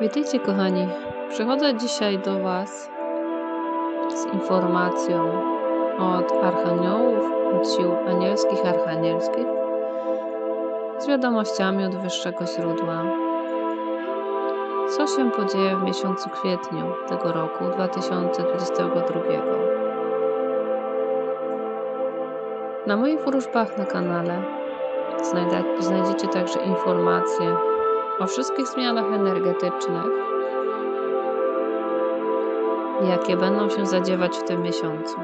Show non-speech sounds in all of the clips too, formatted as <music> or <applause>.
Witajcie kochani. Przychodzę dzisiaj do Was z informacją od archaniołów, od sił anielskich, archanielskich, z wiadomościami od wyższego źródła. Co się podzieje w miesiącu kwietniu tego roku 2022? Na moich wróżbach na kanale znajdziecie także informacje o wszystkich zmianach energetycznych, jakie będą się zadziewać w tym miesiącu.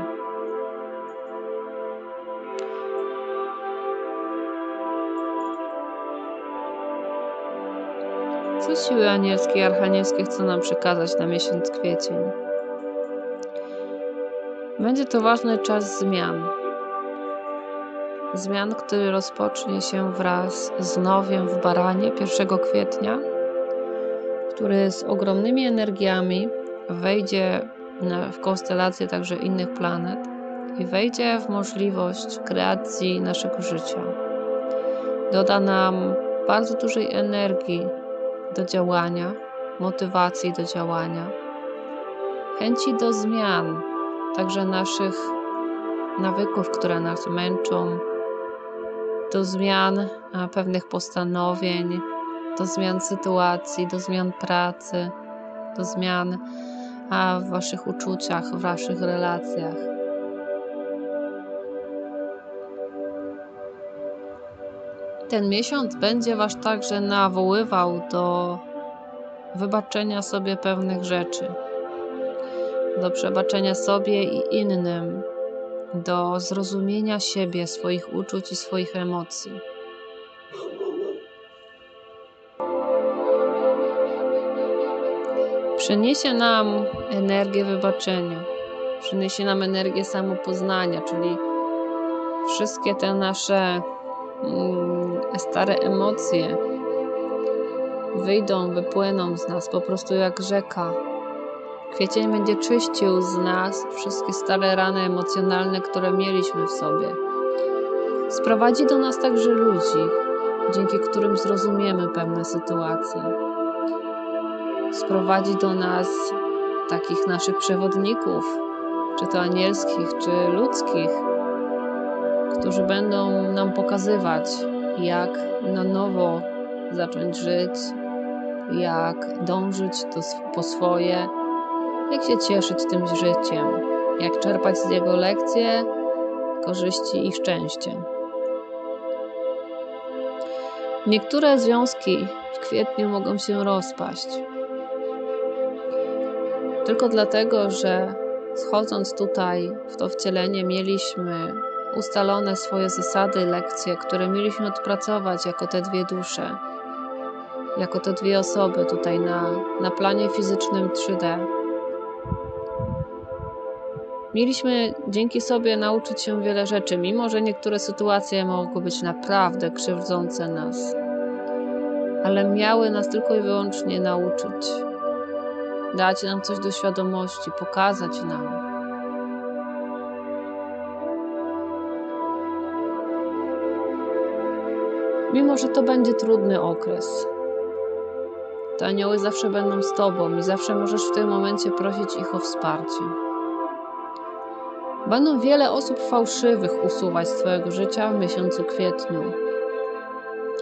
Co siły anielskie i archanielskie chcą nam przekazać na miesiąc kwiecień? Będzie to ważny czas zmian. Zmian, który rozpocznie się wraz z nowiem w Baranie 1 kwietnia, który z ogromnymi energiami wejdzie w konstelację także innych planet i wejdzie w możliwość kreacji naszego życia. Doda nam bardzo dużej energii do działania, motywacji do działania, chęci do zmian, także naszych nawyków, które nas męczą, do zmian a, pewnych postanowień, do zmian sytuacji, do zmian pracy, do zmian a, w Waszych uczuciach, w Waszych relacjach. Ten miesiąc będzie Was także nawoływał do wybaczenia sobie pewnych rzeczy, do przebaczenia sobie i innym, do zrozumienia siebie, swoich uczuć i swoich emocji. Przyniesie nam energię wybaczenia, przyniesie nam energię samopoznania, czyli wszystkie te nasze mm, stare emocje wyjdą, wypłyną z nas po prostu jak rzeka. Kwiecień będzie czyścił z nas wszystkie stare rany emocjonalne, które mieliśmy w sobie. Sprowadzi do nas także ludzi, dzięki którym zrozumiemy pewne sytuacje. Sprowadzi do nas takich naszych przewodników, czy to anielskich, czy ludzkich, którzy będą nam pokazywać, jak na nowo zacząć żyć, jak dążyć do, po swoje, jak się cieszyć tym życiem, jak czerpać z jego lekcje, korzyści i szczęście. Niektóre związki w kwietniu mogą się rozpaść. Tylko dlatego, że schodząc tutaj w to wcielenie, mieliśmy ustalone swoje zasady, lekcje, które mieliśmy odpracować jako te dwie dusze, jako te dwie osoby tutaj na, na planie fizycznym 3D. Mieliśmy dzięki sobie nauczyć się wiele rzeczy, mimo że niektóre sytuacje mogły być naprawdę krzywdzące nas, ale miały nas tylko i wyłącznie nauczyć, dać nam coś do świadomości, pokazać nam. Mimo, że to będzie trudny okres, te anioły zawsze będą z Tobą i zawsze możesz w tym momencie prosić ich o wsparcie. Będą wiele osób fałszywych usuwać z Twojego życia w miesiącu kwietniu,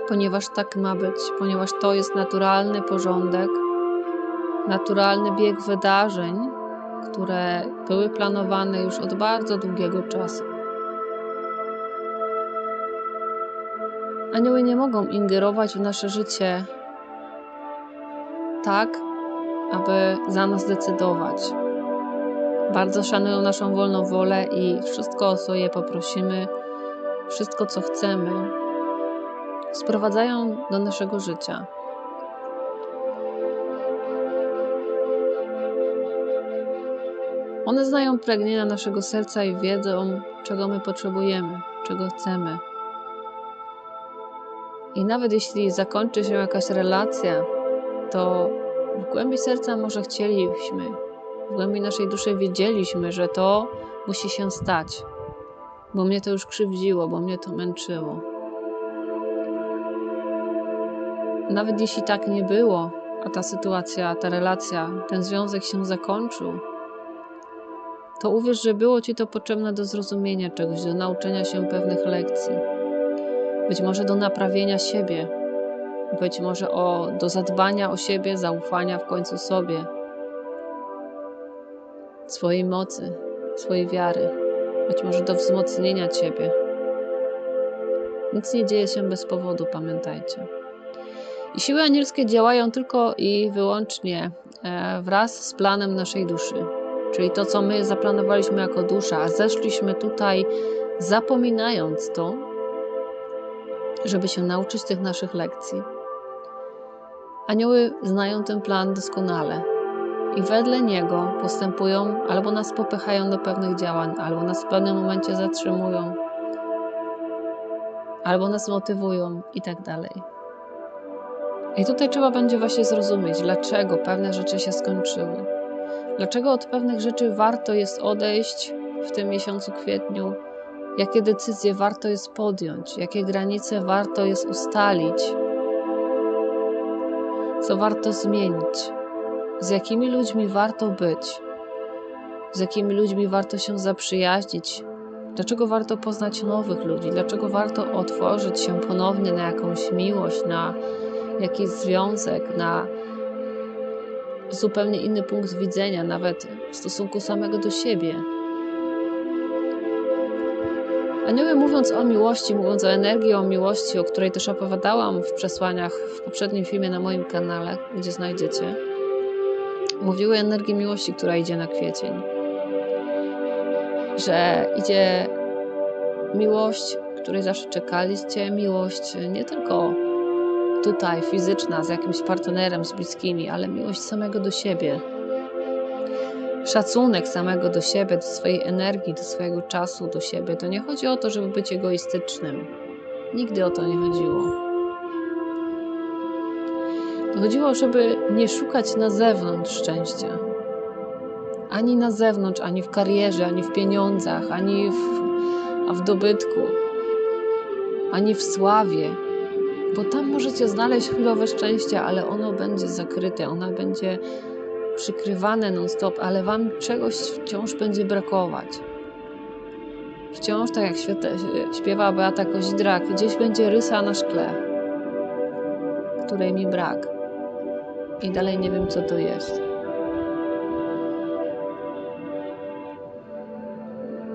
ponieważ tak ma być, ponieważ to jest naturalny porządek, naturalny bieg wydarzeń, które były planowane już od bardzo długiego czasu. Anioły nie mogą ingerować w nasze życie tak, aby za nas decydować. Bardzo szanują naszą wolną wolę i wszystko, o co je poprosimy, wszystko, co chcemy, sprowadzają do naszego życia. One znają pragnienia naszego serca i wiedzą, czego my potrzebujemy, czego chcemy. I nawet jeśli zakończy się jakaś relacja, to w głębi serca może chcieliśmy, w głębi naszej duszy wiedzieliśmy, że to musi się stać, bo mnie to już krzywdziło, bo mnie to męczyło. Nawet jeśli tak nie było, a ta sytuacja, ta relacja, ten związek się zakończył, to uwierz, że było ci to potrzebne do zrozumienia czegoś, do nauczenia się pewnych lekcji. Być może do naprawienia siebie, być może o, do zadbania o siebie, zaufania w końcu sobie, swojej mocy, swojej wiary, być może do wzmocnienia ciebie. Nic nie dzieje się bez powodu, pamiętajcie. I siły anielskie działają tylko i wyłącznie e, wraz z planem naszej duszy. Czyli to, co my zaplanowaliśmy jako dusza, a zeszliśmy tutaj zapominając to, żeby się nauczyć tych naszych lekcji. Anioły znają ten plan doskonale i wedle niego postępują, albo nas popychają do pewnych działań, albo nas w pewnym momencie zatrzymują, albo nas motywują i tak dalej. I tutaj trzeba będzie właśnie zrozumieć, dlaczego pewne rzeczy się skończyły. Dlaczego od pewnych rzeczy warto jest odejść w tym miesiącu kwietniu? Jakie decyzje warto jest podjąć? Jakie granice warto jest ustalić? Co warto zmienić? Z jakimi ludźmi warto być? Z jakimi ludźmi warto się zaprzyjaźnić? Dlaczego warto poznać nowych ludzi? Dlaczego warto otworzyć się ponownie na jakąś miłość, na jakiś związek, na zupełnie inny punkt widzenia, nawet w stosunku samego do siebie. Anioły mówiąc o miłości, mówiąc o energii, o miłości, o której też opowiadałam w przesłaniach w poprzednim filmie na moim kanale, gdzie znajdziecie, mówiły energii miłości, która idzie na kwiecień. Że idzie miłość, której zawsze czekaliście, miłość nie tylko tutaj fizyczna, z jakimś partnerem, z bliskimi, ale miłość samego do siebie. Szacunek samego do siebie, do swojej energii, do swojego czasu, do siebie. To nie chodzi o to, żeby być egoistycznym. Nigdy o to nie chodziło. Chodziło, żeby nie szukać na zewnątrz szczęścia. Ani na zewnątrz, ani w karierze, ani w pieniądzach, ani w, a w dobytku, ani w sławie, bo tam możecie znaleźć chwilowe szczęście, ale ono będzie zakryte, ono będzie przykrywane non-stop, ale wam czegoś wciąż będzie brakować. Wciąż, tak jak śpiewa Beata Kozidrak, gdzieś będzie rysa na szkle, której mi brak. I dalej nie wiem, co to jest.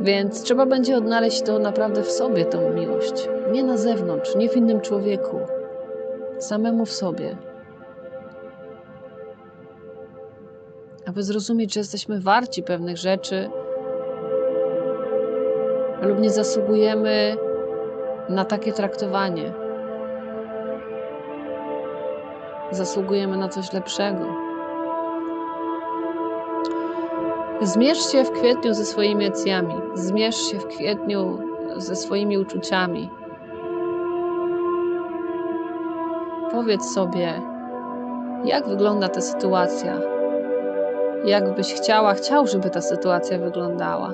Więc trzeba będzie odnaleźć to naprawdę w sobie, tą miłość. Nie na zewnątrz, nie w innym człowieku, samemu w sobie. Aby zrozumieć, że jesteśmy warci pewnych rzeczy lub nie zasługujemy na takie traktowanie. Zasługujemy na coś lepszego. Zmierz się w kwietniu ze swoimi emocjami, zmierz się w kwietniu ze swoimi uczuciami. Powiedz sobie, jak wygląda ta sytuacja. Jak byś chciała, chciał, żeby ta sytuacja wyglądała.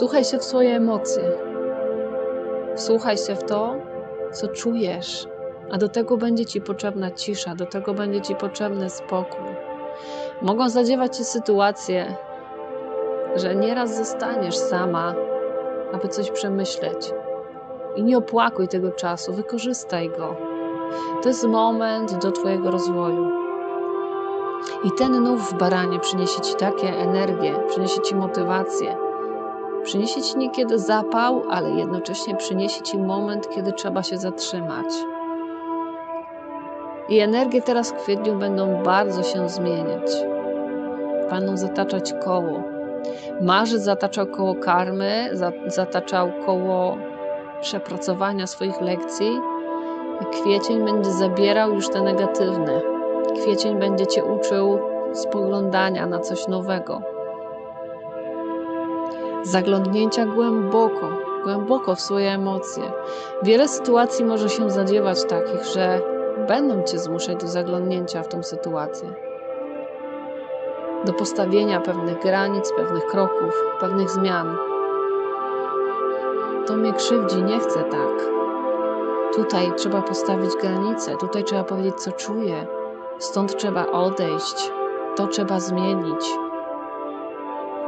Wsłuchaj się w swoje emocje. Wsłuchaj się w to, co czujesz a do tego będzie Ci potrzebna cisza, do tego będzie Ci potrzebny spokój. Mogą zadziewać się sytuacje, że nieraz zostaniesz sama, aby coś przemyśleć. I nie opłakuj tego czasu, wykorzystaj go. To jest moment do Twojego rozwoju. I ten nów w baranie przyniesie Ci takie energię, przyniesie Ci motywację, przyniesie Ci niekiedy zapał, ale jednocześnie przyniesie Ci moment, kiedy trzeba się zatrzymać. I energie teraz w kwietniu będą bardzo się zmieniać. Będą zataczać koło. Marzec zataczał koło karmy, zataczał koło przepracowania swoich lekcji. Kwiecień będzie zabierał już te negatywne. Kwiecień będzie cię uczył spoglądania na coś nowego. Zaglądnięcia głęboko, głęboko w swoje emocje. Wiele sytuacji może się zadziewać takich, że będą cię zmuszać do zaglądnięcia w tą sytuację, do postawienia pewnych granic, pewnych kroków, pewnych zmian. to mnie krzywdzi, nie chcę tak. Tutaj trzeba postawić granice, tutaj trzeba powiedzieć, co czuję, stąd trzeba odejść, to trzeba zmienić.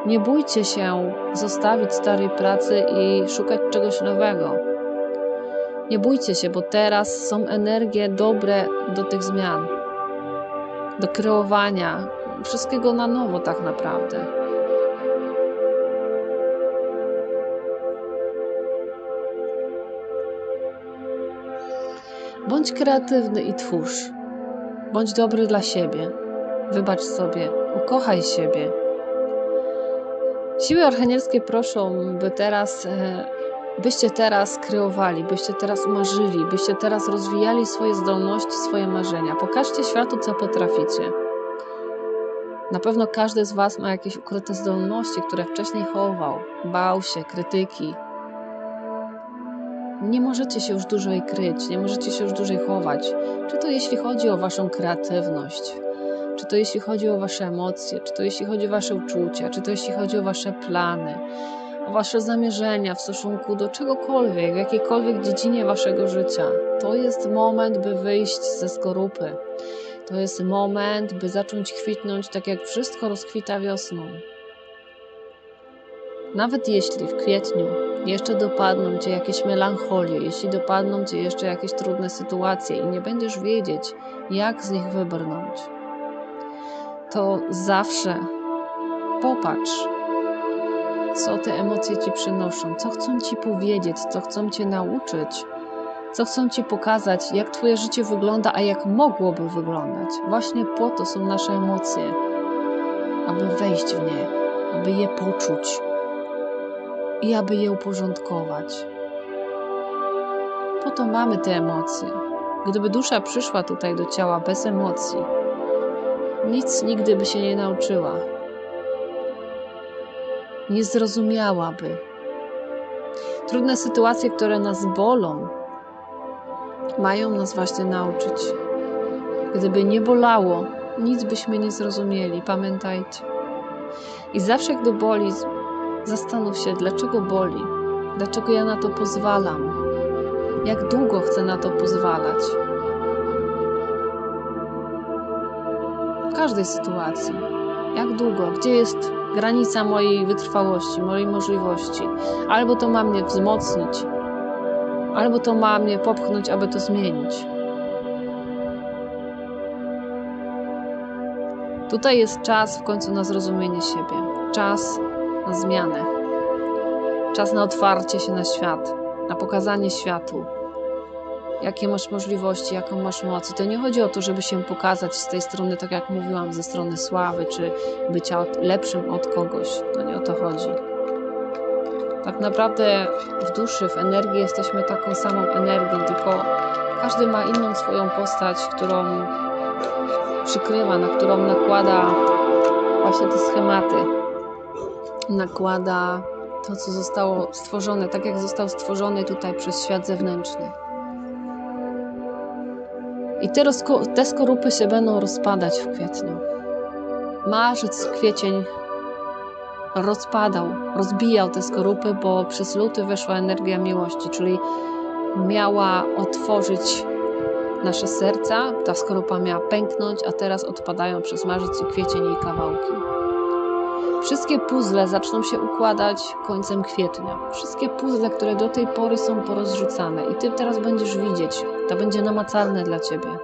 Nie bójcie się zostawić starej pracy i szukać czegoś nowego. Nie bójcie się, bo teraz są energie dobre do tych zmian, do kreowania wszystkiego na nowo, tak naprawdę. Bądź kreatywny i twórz. Bądź dobry dla siebie. Wybacz sobie, ukochaj siebie. Siły archanielskie proszą, by teraz, e, byście teraz kreowali, byście teraz marzyli, byście teraz rozwijali swoje zdolności, swoje marzenia. Pokażcie światu, co potraficie. Na pewno każdy z Was ma jakieś ukryte zdolności, które wcześniej chował, bał się krytyki. Nie możecie się już dłużej kryć, nie możecie się już dłużej chować. Czy to jeśli chodzi o Waszą kreatywność, czy to jeśli chodzi o Wasze emocje, czy to jeśli chodzi o Wasze uczucia, czy to jeśli chodzi o Wasze plany, o Wasze zamierzenia w stosunku do czegokolwiek, w jakiejkolwiek dziedzinie Waszego życia. To jest moment, by wyjść ze skorupy. To jest moment, by zacząć kwitnąć tak jak wszystko rozkwita wiosną. Nawet jeśli w kwietniu jeszcze dopadną Cię jakieś melancholie, jeśli dopadną Cię jeszcze jakieś trudne sytuacje i nie będziesz wiedzieć, jak z nich wybrnąć, to zawsze popatrz, co te emocje Ci przynoszą, co chcą Ci powiedzieć, co chcą Cię nauczyć, co chcą Ci pokazać, jak Twoje życie wygląda, a jak mogłoby wyglądać. Właśnie po to są nasze emocje, aby wejść w nie, aby je poczuć i aby je uporządkować. Po to mamy te emocje. Gdyby dusza przyszła tutaj do ciała bez emocji, nic nigdy by się nie nauczyła. Nie zrozumiałaby. Trudne sytuacje, które nas bolą, mają nas właśnie nauczyć. Gdyby nie bolało, nic byśmy nie zrozumieli, pamiętajcie. I zawsze, gdy boli, zastanów się, dlaczego boli, dlaczego ja na to pozwalam, jak długo chcę na to pozwalać. Każdej sytuacji, jak długo, gdzie jest granica mojej wytrwałości, mojej możliwości, albo to ma mnie wzmocnić, albo to ma mnie popchnąć, aby to zmienić. Tutaj jest czas w końcu na zrozumienie siebie, czas na zmianę, czas na otwarcie się na świat, na pokazanie światu, jakie masz możliwości, jaką masz moc. I to nie chodzi o to, żeby się pokazać z tej strony, tak jak mówiłam, ze strony sławy, czy bycia lepszym od kogoś. To nie o to chodzi. Tak naprawdę w duszy, w energii jesteśmy taką samą energią, tylko każdy ma inną swoją postać, którą przykrywa, na którą nakłada właśnie te schematy. Nakłada to, co zostało stworzone, tak jak został stworzony tutaj przez świat zewnętrzny. I te, te skorupy się będą rozpadać w kwietniu. Marzec, kwiecień rozpadał, rozbijał te skorupy, bo przez luty weszła energia miłości, czyli miała otworzyć nasze serca, ta skorupa miała pęknąć, a teraz odpadają przez marzec i kwiecień jej kawałki. Wszystkie puzzle zaczną się układać końcem kwietnia. Wszystkie puzzle, które do tej pory są porozrzucane i ty teraz będziesz widzieć, to będzie namacalne dla ciebie.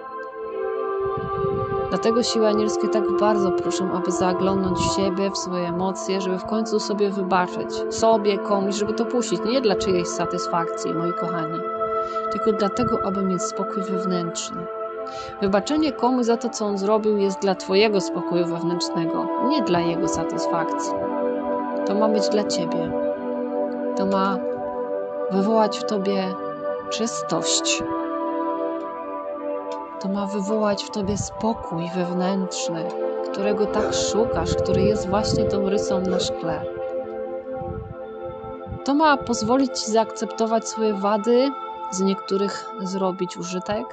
Dlatego siły anielskie tak bardzo proszę, aby zaglądnąć w siebie, w swoje emocje, żeby w końcu sobie wybaczyć. Sobie, komuś, żeby to puścić. Nie dla czyjejś satysfakcji, moi kochani, tylko dlatego, aby mieć spokój wewnętrzny. Wybaczenie komuś za to, co on zrobił, jest dla Twojego spokoju wewnętrznego, nie dla jego satysfakcji. To ma być dla Ciebie. To ma wywołać w Tobie czystość. To ma wywołać w Tobie spokój wewnętrzny, którego tak szukasz, który jest właśnie tą rysą na szkle. To ma pozwolić Ci zaakceptować swoje wady, z niektórych zrobić użytek,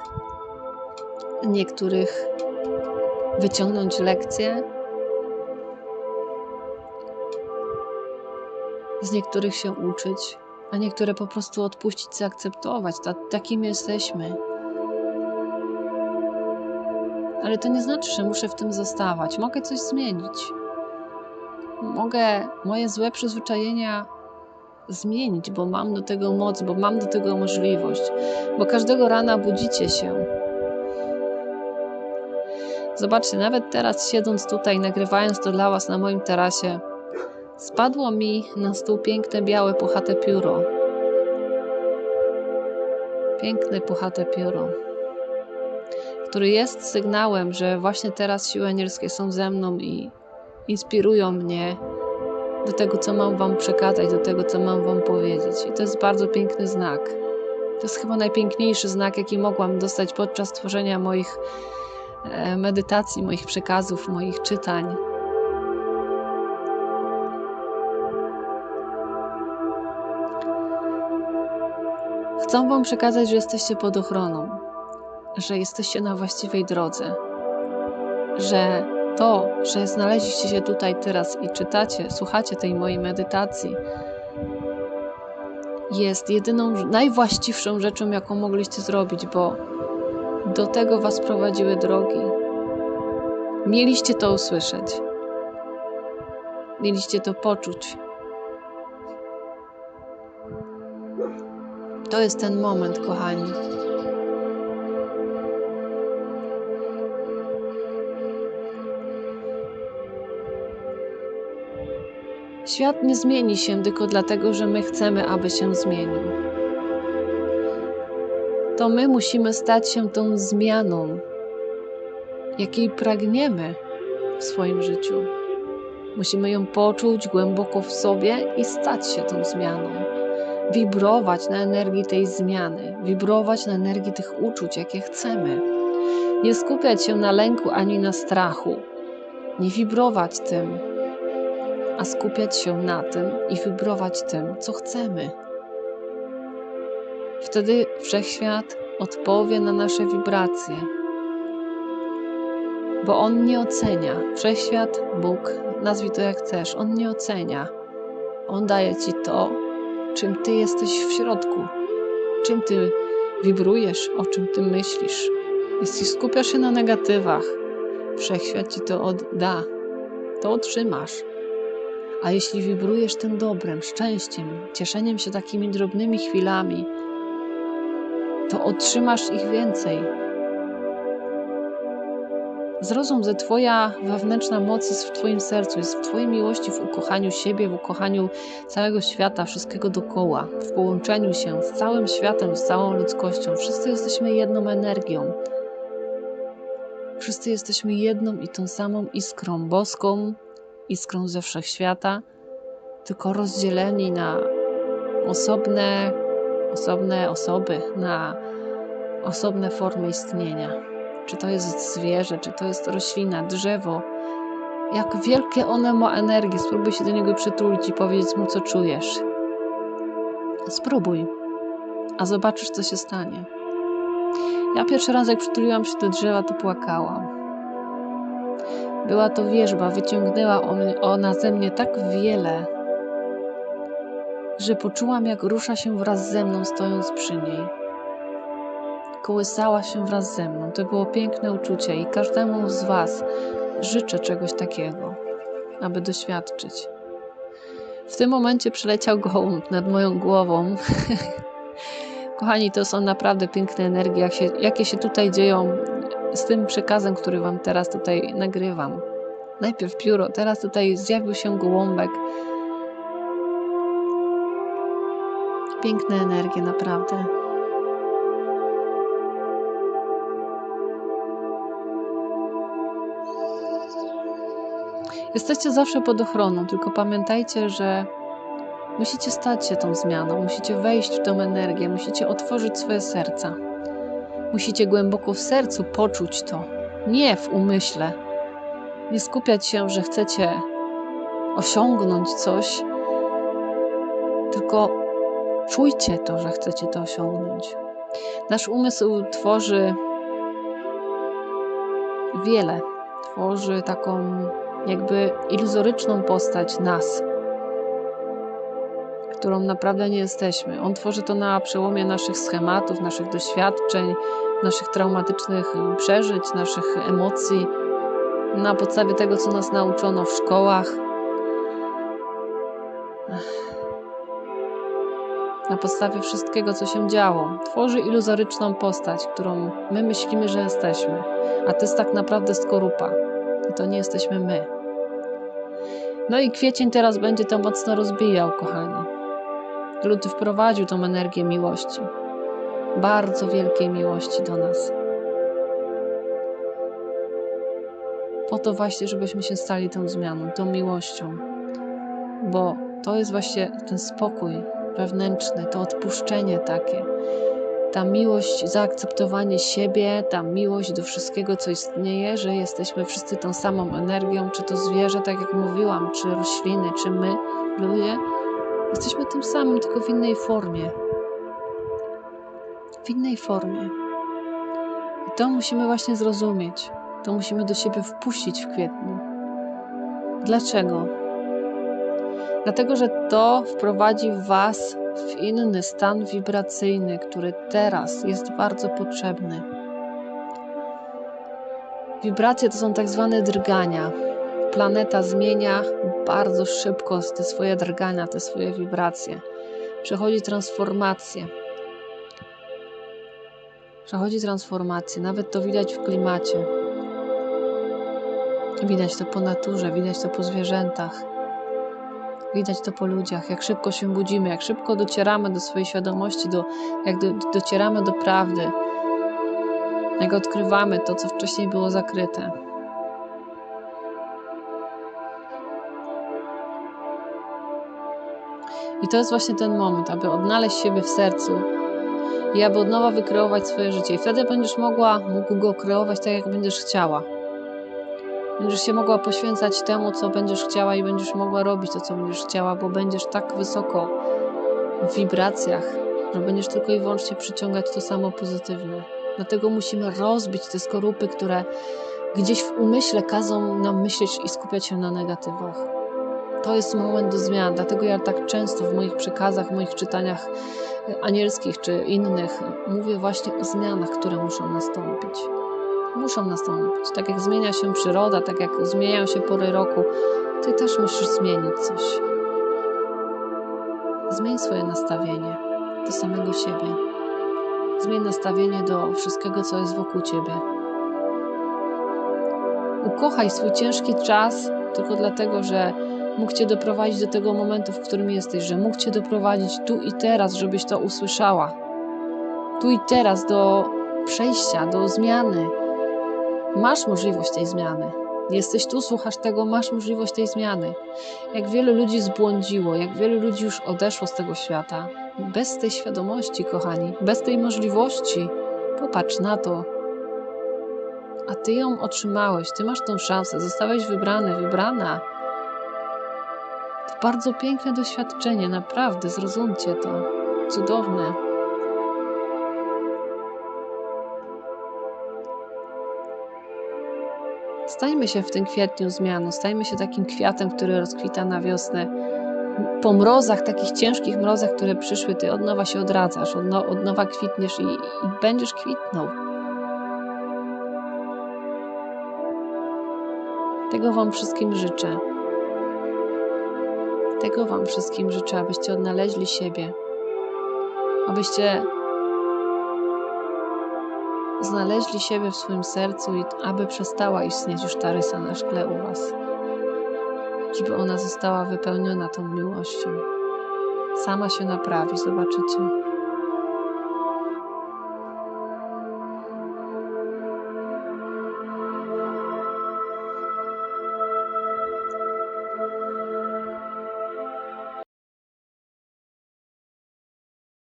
niektórych wyciągnąć lekcje, z niektórych się uczyć, a niektóre po prostu odpuścić, zaakceptować. Ta, takim jesteśmy. Ale to nie znaczy, że muszę w tym zostawać. Mogę coś zmienić. Mogę moje złe przyzwyczajenia zmienić, bo mam do tego moc, bo mam do tego możliwość, bo każdego rana budzicie się. Zobaczcie, nawet teraz siedząc tutaj, nagrywając to dla Was na moim tarasie, spadło mi na stół piękne, białe, puchate pióro. Piękne, puchate pióro, który jest sygnałem, że właśnie teraz siły anielskie są ze mną i inspirują mnie do tego, co mam Wam przekazać, do tego, co mam Wam powiedzieć. I to jest bardzo piękny znak. To jest chyba najpiękniejszy znak, jaki mogłam dostać podczas tworzenia moich medytacji, moich przekazów, moich czytań. Chcę Wam przekazać, że jesteście pod ochroną, że jesteście na właściwej drodze, że to, że znaleźliście się tutaj teraz i czytacie, słuchacie tej mojej medytacji, jest jedyną, najwłaściwszą rzeczą, jaką mogliście zrobić, bo do tego Was prowadziły drogi. Mieliście to usłyszeć. Mieliście to poczuć. To jest ten moment, kochani. Świat nie zmieni się tylko dlatego, że my chcemy, aby się zmienił. To my musimy stać się tą zmianą, jakiej pragniemy w swoim życiu. Musimy ją poczuć głęboko w sobie i stać się tą zmianą. Wibrować na energii tej zmiany, wibrować na energii tych uczuć, jakie chcemy. Nie skupiać się na lęku ani na strachu. Nie wibrować tym, a skupiać się na tym i wybrować tym, co chcemy. Wtedy wszechświat odpowie na nasze wibracje, bo on nie ocenia. Wszechświat, Bóg, nazwij to jak chcesz, on nie ocenia. On daje ci to, czym ty jesteś w środku, czym ty wibrujesz, o czym ty myślisz. Jeśli skupiasz się na negatywach, wszechświat ci to odda, to otrzymasz. A jeśli wibrujesz tym dobrem, szczęściem, cieszeniem się takimi drobnymi chwilami, to otrzymasz ich więcej. Zrozum, że Twoja wewnętrzna moc jest w Twoim sercu, jest w Twojej miłości, w ukochaniu siebie, w ukochaniu całego świata, wszystkiego dokoła, w połączeniu się z całym światem, z całą ludzkością. Wszyscy jesteśmy jedną energią. Wszyscy jesteśmy jedną i tą samą iskrą boską, iskrą ze wszechświata, tylko rozdzieleni na osobne, osobne osoby, na osobne formy istnienia. Czy to jest zwierzę, czy to jest roślina, drzewo. Jak wielkie one ma energię, spróbuj się do niego przytulić i powiedzieć mu, co czujesz. Spróbuj, a zobaczysz, co się stanie. Ja pierwszy raz, jak przytuliłam się do drzewa, to płakałam. Była to wierzba, wyciągnęła ona ze mnie tak wiele, że poczułam, jak rusza się wraz ze mną, stojąc przy niej. Kołysała się wraz ze mną. To było piękne uczucie i każdemu z Was życzę czegoś takiego, aby doświadczyć. W tym momencie przyleciał gołąb nad moją głową. <laughs> Kochani, to są naprawdę piękne energie, jak się, jakie się tutaj dzieją z tym przekazem, który Wam teraz tutaj nagrywam. Najpierw pióro, teraz tutaj zjawił się gołąbek. Piękne energie, naprawdę. Jesteście zawsze pod ochroną, tylko pamiętajcie, że musicie stać się tą zmianą, musicie wejść w tą energię, musicie otworzyć swoje serca. Musicie głęboko w sercu poczuć to, nie w umyśle. Nie skupiać się, że chcecie osiągnąć coś, tylko czujcie to, że chcecie to osiągnąć. Nasz umysł tworzy wiele, tworzy taką jakby iluzoryczną postać nas. którą naprawdę nie jesteśmy. On tworzy to na przełomie naszych schematów, naszych doświadczeń, naszych traumatycznych przeżyć, naszych emocji, na podstawie tego, co nas nauczono w szkołach. Na podstawie wszystkiego, co się działo, tworzy iluzoryczną postać, którą my myślimy, że jesteśmy, a to jest tak naprawdę skorupa. I to nie jesteśmy my. No i kwiecień teraz będzie to mocno rozbijał, kochani. Luty wprowadził tą energię miłości, bardzo wielkiej miłości do nas. Po to właśnie, żebyśmy się stali tą zmianą, tą miłością, bo to jest właśnie ten spokój wewnętrzny, to odpuszczenie takie, ta miłość, zaakceptowanie siebie, ta miłość do wszystkiego, co istnieje, że jesteśmy wszyscy tą samą energią, czy to zwierzę, tak jak mówiłam, czy rośliny, czy my, ludzie, jesteśmy tym samym, tylko w innej formie. W innej formie. I to musimy właśnie zrozumieć. To musimy do siebie wpuścić w kwietniu. Dlaczego? Dlatego, że to wprowadzi Was w inny stan wibracyjny, który teraz jest bardzo potrzebny. Wibracje to są tak zwane drgania. Planeta zmienia bardzo szybko te swoje drgania, te swoje wibracje. Przechodzi transformację. Przechodzi transformację, nawet to widać w klimacie. Widać to po naturze, widać to po zwierzętach. Widać to po ludziach, jak szybko się budzimy, jak szybko docieramy do swojej świadomości, do, jak do, docieramy do prawdy, jak odkrywamy to, co wcześniej było zakryte. I to jest właśnie ten moment, aby odnaleźć siebie w sercu i aby od nowa wykreować swoje życie. I wtedy będziesz mogła, mógł go kreować tak, jak będziesz chciała. Będziesz się mogła poświęcać temu, co będziesz chciała, i będziesz mogła robić to, co będziesz chciała, bo będziesz tak wysoko w wibracjach, że będziesz tylko i wyłącznie przyciągać to samo pozytywne. Dlatego musimy rozbić te skorupy, które gdzieś w umyśle kazą nam myśleć i skupiać się na negatywach. To jest moment do zmian, dlatego ja tak często w moich przekazach, w moich czytaniach anielskich czy innych mówię właśnie o zmianach, które muszą nastąpić muszą nastąpić. Tak jak zmienia się przyroda, tak jak zmieniają się pory roku, ty też musisz zmienić coś. Zmień swoje nastawienie do samego siebie. Zmień nastawienie do wszystkiego, co jest wokół ciebie. Ukochaj swój ciężki czas tylko dlatego, że mógł cię doprowadzić do tego momentu, w którym jesteś, że mógł cię doprowadzić tu i teraz, żebyś to usłyszała. Tu i teraz do przejścia, do zmiany, masz możliwość tej zmiany. Jesteś tu, słuchasz tego, masz możliwość tej zmiany. Jak wielu ludzi zbłądziło, jak wielu ludzi już odeszło z tego świata, bez tej świadomości, kochani, bez tej możliwości, popatrz na to. A ty ją otrzymałeś, ty masz tą szansę, zostałeś wybrany, wybrana. To bardzo piękne doświadczenie, naprawdę, zrozumcie to. Cudowne. Stajmy się w tym kwietniu zmianą, stajmy się takim kwiatem, który rozkwita na wiosnę. Po mrozach, takich ciężkich mrozach, które przyszły, ty od nowa się odradzasz, od, no, od nowa kwitniesz i, i będziesz kwitnął. Tego Wam wszystkim życzę. Tego Wam wszystkim życzę, abyście odnaleźli siebie, abyście znaleźli siebie w swoim sercu i aby przestała istnieć już ta rysa na szkle u Was. Żeby ona została wypełniona tą miłością. Sama się naprawi, zobaczycie.